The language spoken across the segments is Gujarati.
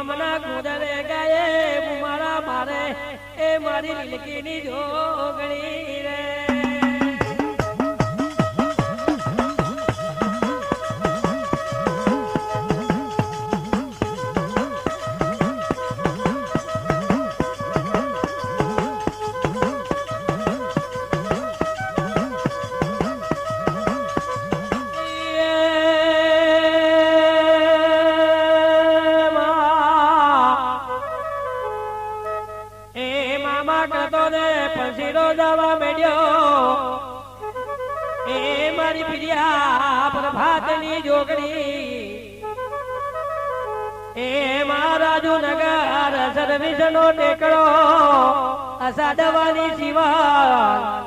ગમના કુદરે ગાયે મારા મારે એ મારી લીલકીની જોગણી રે. મહારાજુ નગર સર્વિસ નો ટેકડો અસાડવાની સિવા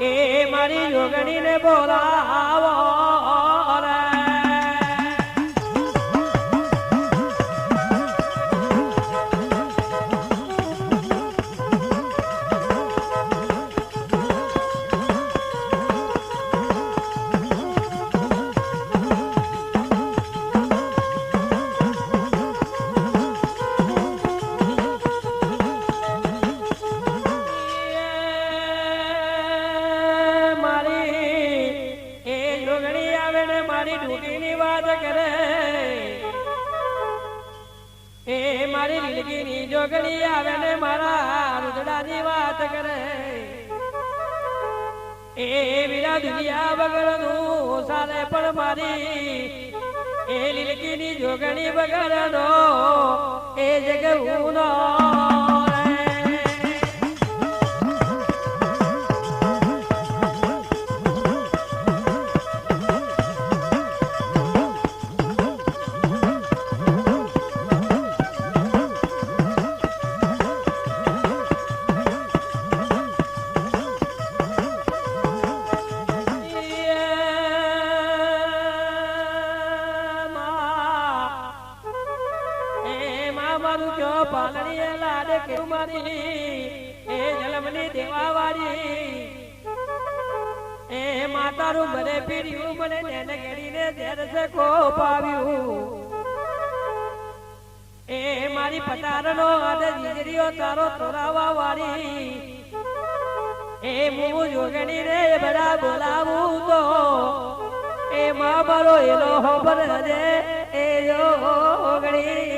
એ મારી જોગણીને બોલાવો. એ વીરા દુનિયા વગરનું સાલે પણ એ લીલગીની જોગણી વગરનો એ જગ કેવું એ જલમની દેવા વાળી એ માતારું મને પીડ્યું, મને નેને ઘડીને ઝેર છે પાવ્યું એ મારી પટારનો અને જીજરીઓ તારો તોરાવા વાળી એ હું જોગણી રે બધા બોલાવું તો. એ મા મારો એલો ખબર હજે, એ જોગણી.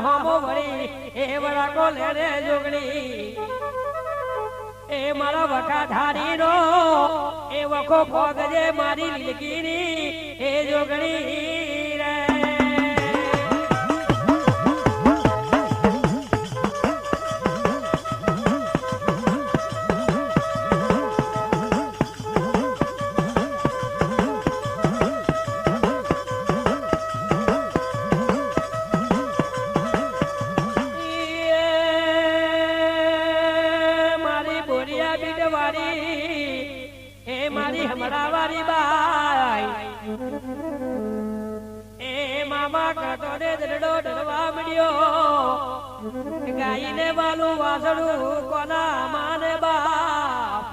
હોમો વળી, એ બરા કો લેને જોગણી. એ મારા વખા ધારી નો એ વખો ભોગજે મારી લીલકીની એ જોગણી. ગાઈને વાલું વાસણું કોના માને બાપ?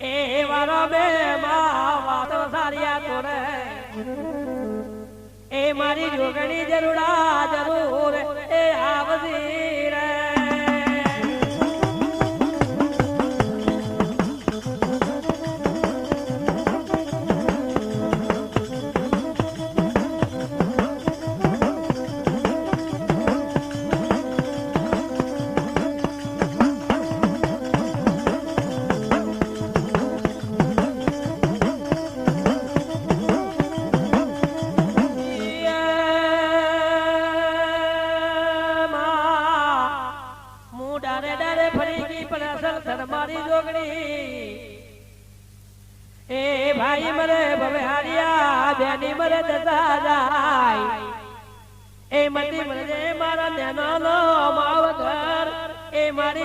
એ વારો બે વાતો સારિયા તોરે એ મારી જોગણી જરૂરા જરૂર, એ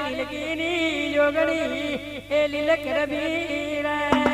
લીલકીની જોગણી એ લીલક રબી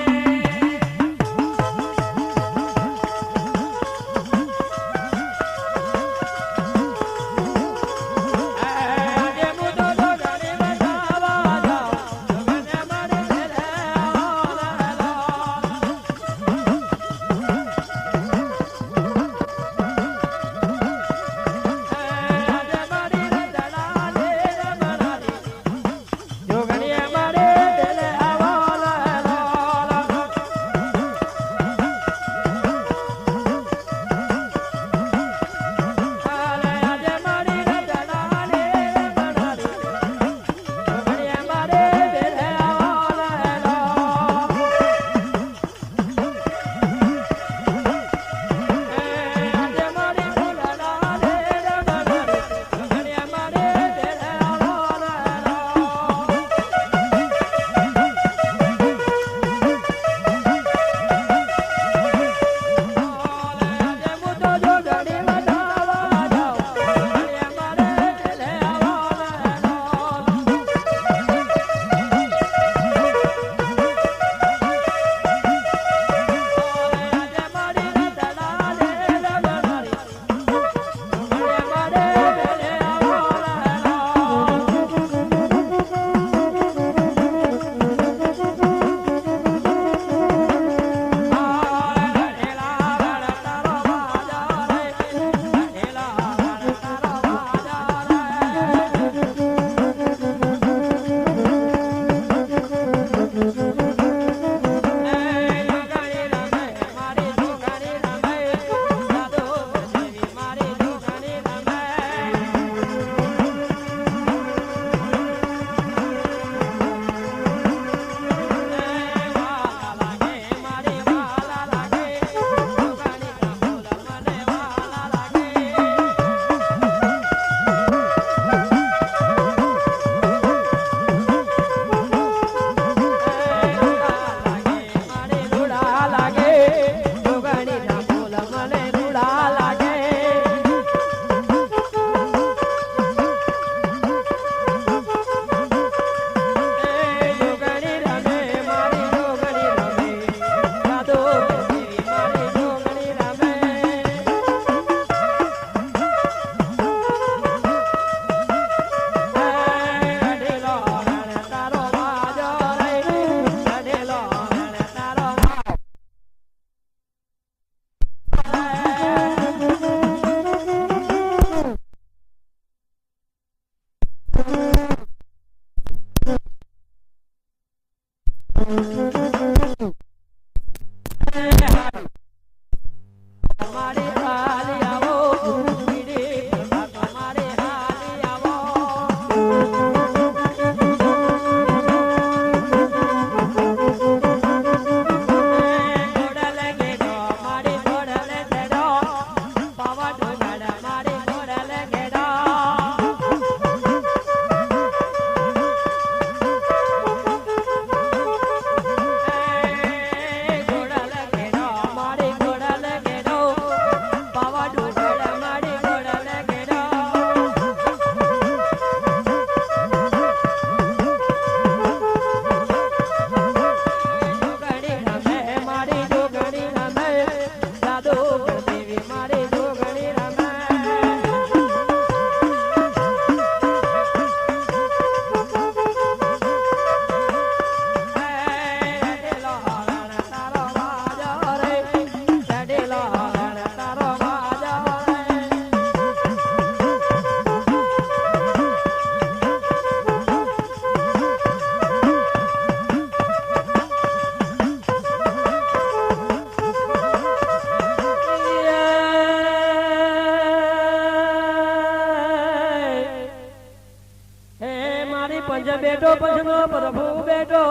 પંજ બેઠો પંજનો પ્રભુ બેઠો.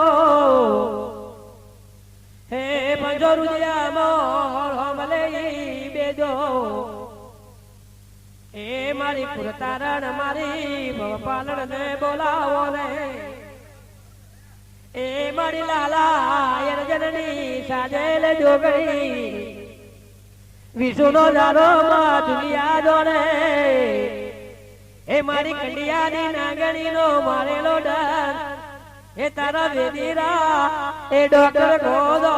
હે પંજો રુજિયા મોહમલે બેજો એ મારી પુરતારણ મારી ભવપાલણ ને બોલાવો ને. એ મારી લાલા જનની સાજેલ જોગણી વિષુનો જારો માં દુનિયા જોડે એ મારી કંડિયાની નાગણીનો મારેલો ડર એ તારા વેદીરા એ ડોક્ટર ગોદો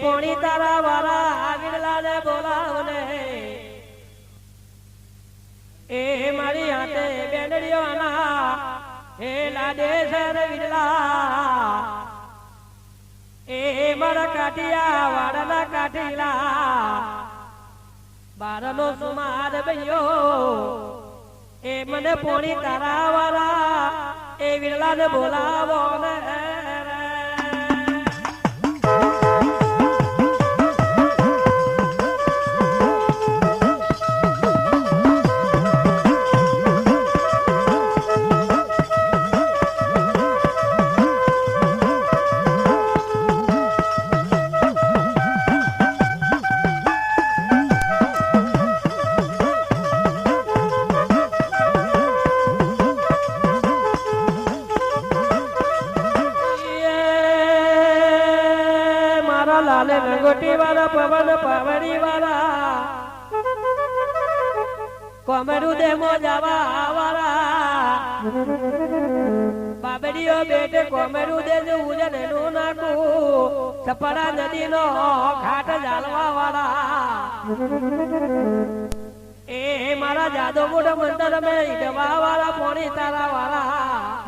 પોણી તારા વાળા આગળલા ને બોલાવને. એ મારી હાથે બેનડીઓ ના હે લાડે સર વિરલા એ મારા કાઠિયા વાળના કાઠીલા. બારનો સુમાર ભયો એ મને પોણી તારા વાળા એ વિરલા ને બોલાવો ને મારા લાલે રંગોટી વાળા પવન પાવડી વાળા કોમરું દેમો જવા વાળા બાબડીઓ બેટે કોમરું દેજ ઉજનનું નાખું સપડા નદી નો ઘાટ જાલવા વાળા એ મારા જાદો મોઢ મંતર મેં ઈડવા વાળા પોણી તારા વાળા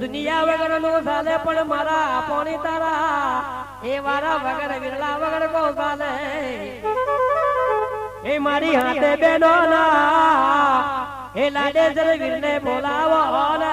દુનિયા વગર નો સાલે પણ મારા પોણી તારા. એ વારા વગર વિરલા વગર કો ચાલે એ મારી હાથે બેનો ના એ લાડે જર વીરને બોલાવો ને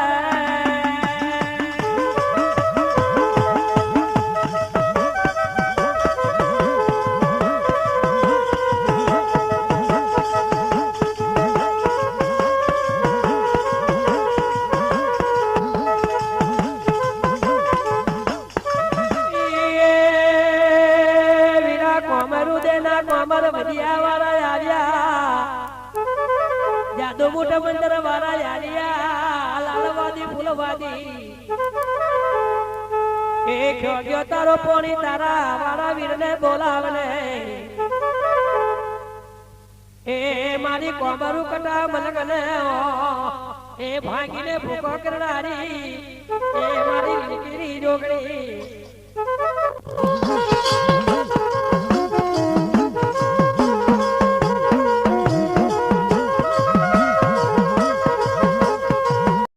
એ ખોગ્યો તારો પોણી તારા વાળા વીરને બોલાવને. એ મારી કોમરું કટા મલકને એ ભાંગીને ભૂકો કરનારી. એ મારી